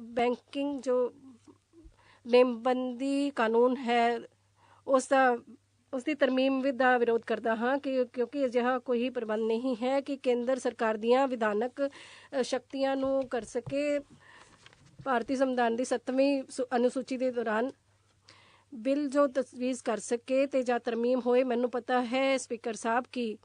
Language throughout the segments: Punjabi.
ਬੈਂਕਿੰਗ ਜੋ ਨੇਮਬੰਦੀ ਕਾਨੂੰਨ ਹੈ, ਉਸ ਦਾ, ਉਸ ਦੀ ਤਰਮੀਮ ਦਾ ਵਿਰੋਧ ਕਰਦਾ ਹਾਂ ਕਿ ਕਿਉਂਕਿ ਅਜਿਹਾ ਕੋਈ ਪ੍ਰਬੰਧ ਨਹੀਂ ਹੈ ਕਿ ਕੇਂਦਰ ਸਰਕਾਰ ਦੀਆਂ ਵਿਧਾਨਕ ਸ਼ਕਤੀਆਂ ਨੂੰ ਕਰ ਸਕੇ। ਭਾਰਤੀ ਸੰਵਿਧਾਨ ਦੀ 7ਵੀਂ ਅਨੁਸੂਚੀ ਦੇ ਦੌਰਾਨ ਬਿੱਲ ਜੋ ਤਜਵੀਜ਼ ਕਰ ਸਕੇ ਤੇ ਜਾਂ ਤਰਮੀਮ ਹੋਏ, ਮੈਨੂੰ ਪਤਾ ਹੈ ਸਪੀਕਰ ਸਾਹਿਬ ਕਿ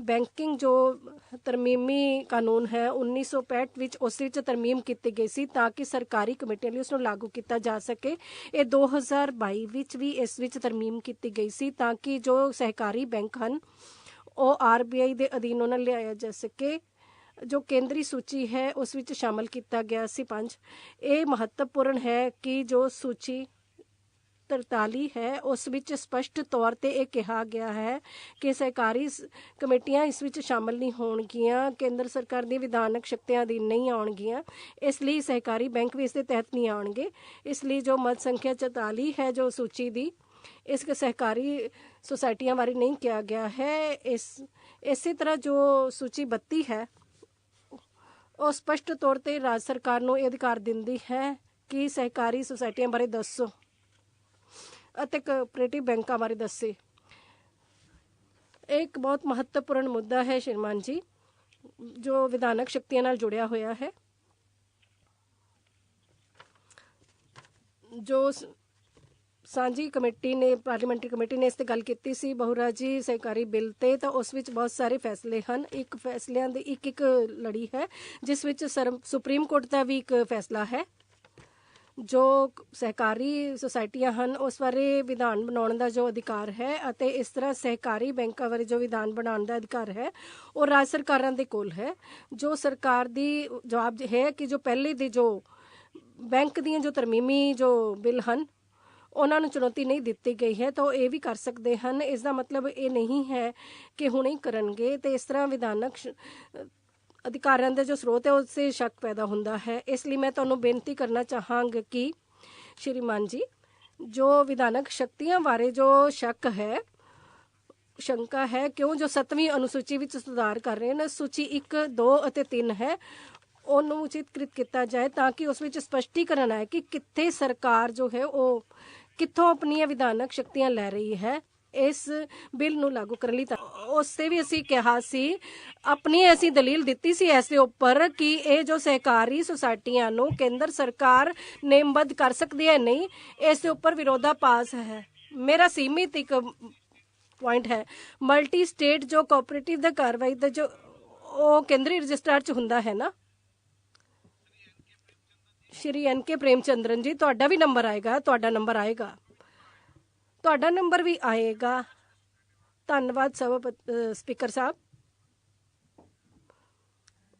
ਬੈਂਕਿੰਗ ਜੋ ਤਰਮੀਮੀ ਕਾਨੂੰਨ ਹੈ 1965 ਵਿੱਚ ਉਸ ਵਿੱਚ ਤਰਮੀਮ ਕੀਤੀ ਗਈ ਸੀ ਤਾਂ ਕਿ ਸਰਕਾਰੀ ਕਮੇਟੀਆਂ ਲਈ ਉਸ ਨੂੰ ਲਾਗੂ ਕੀਤਾ ਜਾ ਸਕੇ। ਇਹ 2022 ਵਿੱਚ ਵੀ ਇਸ ਵਿੱਚ ਤਰਮੀਮ ਕੀਤੀ ਗਈ ਸੀ ਤਾਂ ਕਿ ਜੋ ਸਹਿਕਾਰੀ ਬੈਂਕ ਹਨ, ਉਹ ਆਰਬੀਆਈ ਦੇ ਅਧੀਨ ਉਹਨਾਂ ਨੂੰ ਲਿਆਇਆ ਜਾ ਸਕੇ। ਜੋ ਕੇਂਦਰੀ ਸੂਚੀ ਹੈ, ਉਸ ਵਿੱਚ ਸ਼ਾਮਲ ਕੀਤਾ ਗਿਆ ਸੀ ਪੰਜ। ਇਹ ਮਹੱਤਵਪੂਰਨ ਹੈ ਕਿ ਜੋ ਸੂਚੀ 43 ਹੈ, ਉਸ ਵਿੱਚ ਸਪਸ਼ਟ ਤੌਰ ਤੇ ਇਹ ਕਿਹਾ ਗਿਆ ਹੈ ਕਿ ਸਹਿਕਾਰੀ ਕਮੇਟੀਆਂ ਇਸ ਵਿੱਚ ਸ਼ਾਮਲ ਨਹੀਂ ਹੋਣਗੀਆਂ, ਕੇਂਦਰ ਸਰਕਾਰ ਦੀ ਵਿਧਾਨਕ ਸ਼ਕਤੀਆਂ ਅਧੀਨ ਨਹੀਂ ਆਉਣਗੀਆਂ, ਇਸ ਲਈ ਸਹਿਕਾਰੀ ਬੈਂਕ ਵੀ ਇਸ ਦੇ ਤਹਿਤ ਨਹੀਂ ਆਉਣਗੇ, ਇਸ ਲਈ ਜੋ ਮਤ ਸੰਖਿਆ 44 ਹੈ ਜੋ ਸੂਚੀ ਦੀ, ਇਸ ਸਹਿਕਾਰੀ ਸੁਸਾਇਟੀਆਂ ਬਾਰੇ ਨਹੀਂ ਕਿਹਾ ਗਿਆ ਹੈ, ਇਸ, ਇਸੇ ਤਰ੍ਹਾਂ ਜੋ ਸੂਚੀ 32 ਹੈ, ਉਹ ਸਪਸ਼ਟ ਤੌਰ ਤੇ ਰਾਜ ਸਰਕਾਰ ਨੂੰ ਇਹ ਅਧਿਕਾਰ ਦਿੰਦੀ ਹੈ ਕਿ ਸਹਿਕਾਰੀ ਸੁਸਾਇਟੀਆਂ ਬਾਰੇ ਦੱਸੋ। ਅਤੇ ਕੋਆਪਰੇਟਿਵ ਬੈਂਕਾਂ ਬਾਰੇ ਦੱਸੇ। ਇਹ ਇੱਕ ਬਹੁਤ ਮਹੱਤਵਪੂਰਨ ਮੁੱਦਾ ਹੈ ਸ਼੍ਰੀਮਾਨ ਜੀ, ਜੋ ਵਿਧਾਨਕ ਸ਼ਕਤੀਆਂ ਨਾਲ ਜੁੜਿਆ ਹੋਇਆ ਹੈ। ਜੋ ਸਾਂਝੀ ਕਮੇਟੀ ਨੇ, ਪਾਰਲੀਮੈਂਟਰੀ ਕਮੇਟੀ ਨੇ ਇਸ ਤੇ ਗੱਲ ਕੀਤੀ ਸੀ ਬਹੁਰਾਜੀ ਸਹਿਕਾਰੀ ਬਿੱਲ ਤੇ, ਤਾਂ ਉਸ ਵਿੱਚ ਬਹੁਤ ਸਾਰੇ ਫੈਸਲੇ ਹਨ। ਇੱਕ ਫੈਸਲਿਆਂ ਦੀ ਇੱਕ ਇੱਕ ਲੜੀ ਹੈ, ਜਿਸ ਵਿੱਚ ਸਰਮ- ਸੁਪਰੀਮ ਕੋਰਟ ਦਾ ਵੀ ਇੱਕ ਫੈਸਲਾ ਹੈ। ਜੋ ਸਹਿਕਾਰੀ ਸੁਸਾਇਟੀਆਂ ਹਨ, ਉਸ ਬਾਰੇ ਵਿਧਾਨ ਬਣਾਉਣ ਦਾ ਜੋ ਅਧਿਕਾਰ ਹੈ ਅਤੇ ਇਸ ਤਰ੍ਹਾਂ ਸਹਿਕਾਰੀ ਬੈਂਕਾਂ ਬਾਰੇ ਜੋ ਵਿਧਾਨ ਬਣਾਉਣ ਦਾ ਅਧਿਕਾਰ ਹੈ, ਉਹ ਰਾਜ ਸਰਕਾਰਾਂ ਦੇ ਕੋਲ ਹੈ। ਜੋ ਸਰਕਾਰ ਦੀ ਜਵਾਬ ਹੈ ਕਿ ਜੋ ਪਹਿਲੇ ਦੇ ਜੋ ਬੈਂਕ ਦੀਆਂ ਜੋ ਤਰਮੀਮੀ ਜੋ ਬਿੱਲ ਹਨ, ਉਹਨਾਂ ਨੂੰ ਚੁਣੌਤੀ ਨਹੀਂ ਦਿੱਤੀ ਗਈ ਹੈ, ਤਾਂ ਉਹ ਇਹ ਵੀ ਕਰ ਸਕਦੇ ਹਨ। ਇਸ ਦਾ ਮਤਲਬ ਇਹ ਨਹੀਂ ਹੈ ਕਿ ਹੁਣੇ ਹੀ ਕਰਨਗੇ ਤੇ ਇਸ ਤਰ੍ਹਾਂ ਵਿਧਾਨਕ ਅਧਿਕਾਰਾਂ ਦੇ ਜੋ ਸਰੋਤ ਹੈ ਉਸ 'ਤੇ ਸ਼ੱਕ ਪੈਦਾ ਹੁੰਦਾ ਹੈ। ਇਸ ਲਈ ਮੈਂ ਤੁਹਾਨੂੰ ਬੇਨਤੀ ਕਰਨਾ ਚਾਹਾਂਗਾ ਕਿ ਸ਼੍ਰੀਮਾਨ ਜੀ, ਜੋ ਵਿਧਾਨਕ ਸ਼ਕਤੀਆਂ ਬਾਰੇ ਜੋ ਸ਼ੱਕ ਹੈ, ਸ਼ੰਕਾ ਹੈ, ਕਿਉਂ ਜੋ 7ਵੀਂ ਅਨੁਸੂਚੀ ਵਿੱਚ ਸੁਧਾਰ ਕਰ ਰਹੇ ਨੇ, ਸੂਚੀ 1 2 ਅਤੇ 3 ਹੈ, ਉਹਨੂੰ ਉਚਿਤਕ੍ਰਿਤ ਕੀਤਾ ਜਾਏ ਤਾਂ ਕਿ ਉਸ ਵਿੱਚ ਸਪਸ਼ਟੀਕਰਨ ਆਏ ਕਿ ਕਿੱਥੇ ਸਰਕਾਰ ਜੋ ਹੈ, ਉਹ ਕਿੱਥੋਂ ਆਪਣੀਆਂ ਵਿਧਾਨਕ ਸ਼ਕਤੀਆਂ ਲੈ ਰਹੀ ਹੈ। ਇਸ ਬਿੱਲ ਨੂੰ ਲਾਗੂ ਕਰਨ ਲਈ ਉਸ ਤੇ ਵੀ ਅਸੀਂ ਕਿਹਾ ਸੀ, ਆਪਣੀ ਅਸੀਂ ਦਲੀਲ ਦਿੱਤੀ ਸੀ ਇਸ ਦੇ ਉੱਪਰ ਕਿ ਇਹ ਜੋ ਸਹਿਕਾਰੀ ਸੁਸਾਇਟੀਆਂ ਨੂੰ ਕੇਂਦਰ ਸਰਕਾਰ ਨੇਮਬੱਧ ਕਰ ਸਕਦੀ ਹੈ ਨਹੀਂ, ਇਸ ਦੇ ਉੱਪਰ ਵਿਰੋਧਾਭਾਸ ਹੈ। ਮੇਰਾ ਸੀਮਿਤ ਇੱਕ ਪੁਆਇੰਟ ਹੈ। ਮਲਟੀ ਸਟੇਟ ਜੋ ਕੋਆਪਰੇਟਿਵ ਦਾ ਕਾਰਵਾਈ ਦਾ ਜੋ ਉਹ ਕੇਂਦਰੀ ਰਜਿਸਟਰ ਚ ਹੁੰਦਾ ਹੈ ਨਾ? ਸ਼੍ਰੀ ਐਨ ਕੇ ਪ੍ਰੇਮ ਪ੍ਰੇਮਚੰਦਰਨ ਜੀ, ਤੁਹਾਡਾ ਵੀ ਨੰਬਰ ਆਏਗਾ, ਤੁਹਾਡਾ ਨੰਬਰ ਆਏਗਾ। ਤੁਹਾਡਾ ਨੰਬਰ ਵੀ ਆਏਗਾ। ਧੰਨਵਾਦ ਸਭ ਸਪੀਕਰ ਸਾਹਿਬ।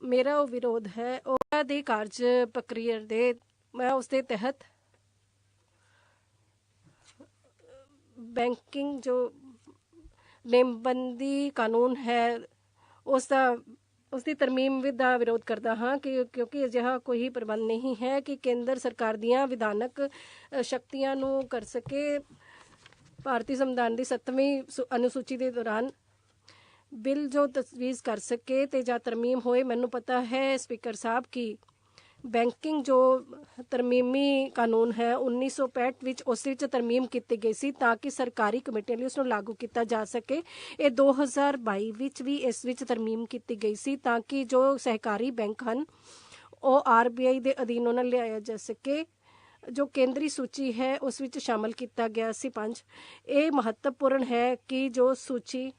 ਮੇਰਾ ਉਹ ਵਿਰੋਧ ਹੈ, ਉਹ ਦੇ ਕਾਰਜ ਪ੍ਰਕਿਰਿਆ ਦੇ, ਮੈਂ ਉਸ ਦੇ ਤਹਿਤ ਬੈਂਕਿੰਗ ਜੋ ਨੇਮਬੰਦੀ ਕਾਨੂੰਨ ਹੈ, ਉਸ ਦਾ, ਉਸ ਦੀ ਤਰਮੀਮ ਦਾ ਵਿਰੋਧ ਕਰਦਾ ਹਾਂ ਕਿ, ਕਿਉਂਕਿ ਅਜਿਹਾ ਕੋਈ ਪ੍ਰਬੰਧ ਨਹੀਂ ਹੈ ਕਿ ਕੇਂਦਰ ਸਰਕਾਰ ਦੀਆਂ ਵਿਧਾਨਕ ਸ਼ਕਤੀਆਂ ਨੂੰ ਕਰ ਸਕੇ। ਭਾਰਤੀ ਸੰਵਿਧਾਨ ਦੀ 7ਵੀਂ ਸੁ- ਅਨੁਸੂਚੀ ਦੇ ਦੌਰਾਨ ਬਿੱਲ ਜੋ ਤਜਵੀਜ਼ ਕਰ ਸਕੇ ਤੇ ਜਾਂ ਤਰਮੀਮ ਹੋਏ, ਮੈਨੂੰ ਪਤਾ ਹੈ ਸਪੀਕਰ ਸਾਹਿਬ ਕਿ ਬੈਂਕਿੰਗ ਜੋ ਤਰਮੀਮੀ ਕਾਨੂੰਨ ਹੈ 1965 ਵਿੱਚ ਉਸ ਵਿੱਚ ਤਰਮੀਮ ਕੀਤੀ ਗਈ ਸੀ ਤਾਂ ਕਿ ਸਰਕਾਰੀ ਕਮੇਟੀਆਂ ਲਈ ਉਸ ਨੂੰ ਲਾਗੂ ਕੀਤਾ ਜਾ ਸਕੇ। ਇਹ 2022 ਵਿੱਚ ਵੀ ਇਸ ਵਿੱਚ ਤਰਮੀਮ ਕੀਤੀ ਗਈ ਸੀ ਤਾਂ ਕਿ ਜੋ ਸਹਿਕਾਰੀ ਬੈਂਕ ਹਨ, ਉਹ ਆਰਬੀਆਈ ਦੇ ਅਧੀਨ ਉਹਨਾਂ ਨੂੰ ਲਿਆਇਆ ਜਾ ਸਕੇ। ਜੋ ਕੇਂਦਰੀ ਸੂਚੀ ਹੈ, ਉਸ ਵਿੱਚ ਸ਼ਾਮਲ ਕੀਤਾ ਗਿਆ ਸੀ ਪੰਜ। ਇਹ ਮਹੱਤਵਪੂਰਨ ਹੈ ਕਿ ਜੋ ਸੂਚੀ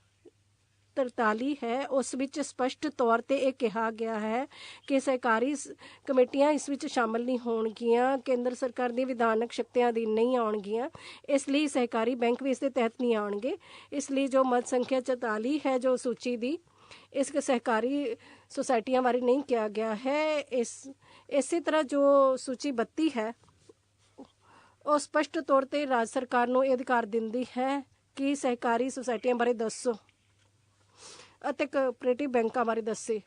43 ਹੈ, ਉਸ ਵਿੱਚ ਸਪਸ਼ਟ ਤੌਰ ਤੇ ਇਹ ਕਿਹਾ ਗਿਆ ਹੈ ਕਿ ਸਹਿਕਾਰੀ ਸ- ਕਮੇਟੀਆਂ ਇਸ ਵਿੱਚ ਸ਼ਾਮਲ ਨਹੀਂ ਹੋਣਗੀਆਂ, ਕੇਂਦਰ ਸਰਕਾਰ ਦੀ ਵਿਧਾਨਕ ਸ਼ਕਤੀਆਂ ਦੀ ਨਹੀਂ ਆਉਣਗੀਆਂ, ਇਸ ਲਈ ਸਹਿਕਾਰੀ ਬੈਂਕ ਵੀ ਇਸ ਦੇ ਤਹਿਤ ਨਹੀਂ ਆਉਣਗੇ। ਇਸ ਲਈ ਜੋ ਮਤ ਸੰਖਿਆ 44 ਹੈ, ਜੋ ਸੂਚੀ ਦੀ, ਇਸ ਸਹਿਕਾਰੀ ਸੁਸਾਇਟੀਆਂ ਬਾਰੇ ਨਹੀਂ ਕਿਹਾ ਗਿਆ ਹੈ। ਇਸ, ਇਸੇ ਤਰ੍ਹਾਂ ਜੋ ਸੂਚੀ 32 ਹੈ ਉਹ ਸਪਸ਼ਟ ਤੌਰ ਤੇ ਰਾਜ ਸਰਕਾਰ ਨੂੰ ਇਹ ਅਧਿਕਾਰ ਦਿੰਦੀ ਹੈ ਕਿ ਸਹਿਕਾਰੀ ਸੁਸਾਇਟੀਆਂ ਬਾਰੇ ਦੱਸੋ ਅਤੇ ਕੋਆਪਰੇਟਿਵ ਬੈਂਕਾਂ ਬਾਰੇ ਦੱਸੇ।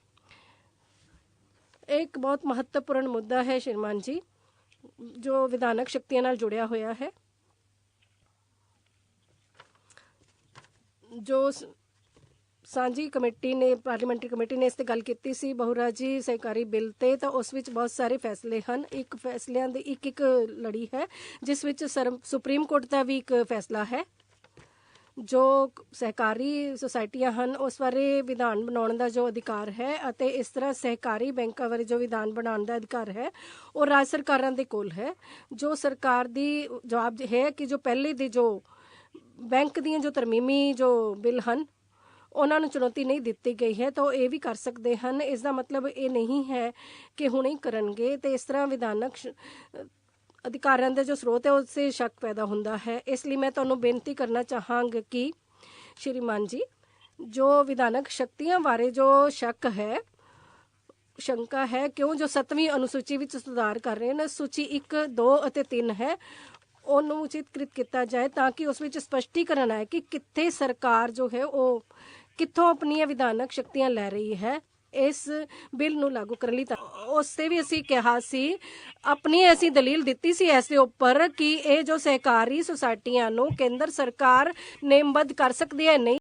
ਇਹ ਇੱਕ ਬਹੁਤ ਮਹੱਤਵਪੂਰਨ ਮੁੱਦਾ ਹੈ ਸ਼੍ਰੀਮਾਨ ਜੀ, ਜੋ ਵਿਧਾਨਕ ਸ਼ਕਤੀਆਂ ਨਾਲ ਜੁੜਿਆ ਹੋਇਆ ਹੈ। ਜੋ ਸਾਂਝੀ ਕਮੇਟੀ ਨੇ, ਪਾਰਲੀਮੈਂਟਰੀ ਕਮੇਟੀ ਨੇ ਇਸ ਤੇ ਗੱਲ ਕੀਤੀ ਸੀ ਬਹੁਰਾਜੀ ਸਹਿਕਾਰੀ ਬਿੱਲ ਤੇ, ਤਾਂ ਉਸ ਵਿੱਚ ਬਹੁਤ ਸਾਰੇ ਫੈਸਲੇ ਹਨ। ਇੱਕ ਫੈਸਲਿਆਂ ਦੀ ਇੱਕ ਇੱਕ ਲੜੀ ਹੈ, ਜਿਸ ਵਿੱਚ ਸਰਮ- ਸੁਪਰੀਮ ਕੋਰਟ ਦਾ ਵੀ ਇੱਕ ਫੈਸਲਾ ਹੈ, ਜੋ ਸਹਿਕਾਰੀ ਸੁਸਾਇਟੀਆਂ ਹਨ, ਉਸ ਬਾਰੇ ਵਿਧਾਨ ਬਣਾਉਣ ਦਾ ਜੋ ਅਧਿਕਾਰ ਹੈ ਅਤੇ ਇਸ ਤਰ੍ਹਾਂ ਸਹਿਕਾਰੀ ਬੈਂਕਾਂ ਬਾਰੇ ਜੋ ਵਿਧਾਨ ਬਣਾਉਣ ਦਾ ਅਧਿਕਾਰ ਹੈ, ਉਹ ਰਾਜ ਸਰਕਾਰਾਂ ਦੇ ਕੋਲ ਹੈ। ਜੋ ਸਰਕਾਰ ਦੀ ਜਵਾਬ ਹੈ ਕਿ ਜੋ ਪਹਿਲੇ ਦੇ ਜੋ ਬੈਂਕ ਦੀਆਂ ਜੋ ਤਰਮੀਮੀ ਜੋ ਬਿੱਲ ਹਨ ਉਹਨਾਂ ਨੂੰ ਚੁਣੌਤੀ ਨਹੀਂ ਦਿੱਤੀ ਗਈ ਹੈ, ਤਾਂ ਉਹ ਇਹ ਵੀ ਕਰ ਸਕਦੇ ਹਨ। ਇਸ ਦਾ ਮਤਲਬ ਇਹ ਨਹੀਂ ਹੈ ਕਿ ਹੁਣੇ ਹੀ ਕਰਨਗੇ ਤੇ ਇਸ ਤਰ੍ਹਾਂ ਵਿਧਾਨਕ ਅਧਿਕਾਰਾਂ ਦੇ ਜੋ ਸਰੋਤ ਹੈ, ਉਸ ਸ਼ੱਕ ਪੈਦਾ ਹੁੰਦਾ ਹੈ। ਇਸ ਲਈ ਮੈਂ ਤੁਹਾਨੂੰ ਬੇਨਤੀ ਕਰਨਾ ਚਾਹਾਂਗਾ ਕਿ ਸ਼੍ਰੀਮਾਨ ਜੀ, ਜੋ ਵਿਧਾਨਕ ਸ਼ਕਤੀਆਂ ਬਾਰੇ ਜੋ ਸ਼ੱਕ ਹੈ, ਸ਼ੰਕਾ ਹੈ, ਕਿਉਂ ਜੋ 7ਵੀਂ ਅਨੁਸੂਚੀ ਵਿੱਚ ਸੁਧਾਰ ਕਰ ਰਹੇ ਨੇ, ਸੂਚੀ 1 2 ਅਤੇ 3 ਹੈ, ਉਹਨੂੰ ਉਚਿਤਕ੍ਰਿਤ ਕੀਤਾ ਜਾਏ ਤਾਂ ਕਿ ਉਸ ਵਿੱਚ ਸਪਸ਼ਟੀਕਰਨ ਆਏ ਕਿ ਕਿੱਥੇ ਸਰਕਾਰ ਜੋ ਹੈ ਉਹ ਕਿੱਥੋਂ ਆਪਣੀਆਂ ਵਿਧਾਨਕ ਸ਼ਕਤੀਆਂ ਲੈ ਰਹੀ ਹੈ, ਇਸ ਬਿੱਲ ਨੂੰ ਲਾਗੂ ਕਰਨ ਲਈ ਤਾਂ ਉਸ ਤੇ ਵੀ ਅਸੀਂ ਕਿਹਾ ਸੀ, ਆਪਣੀ ਅਸੀਂ ਦਲੀਲ ਦਿੱਤੀ ਸੀ ਇਸ ਦੇ ਉੱਪਰ ਕਿ ਇਹ ਜੋ ਸਹਿਕਾਰੀ ਸੁਸਾਇਟੀਆਂ ਨੂੰ ਕੇਂਦਰ ਸਰਕਾਰ ਨੇਮਬੱਧ ਕਰ ਸਕਦੀ ਹੈ, ਨਹੀਂ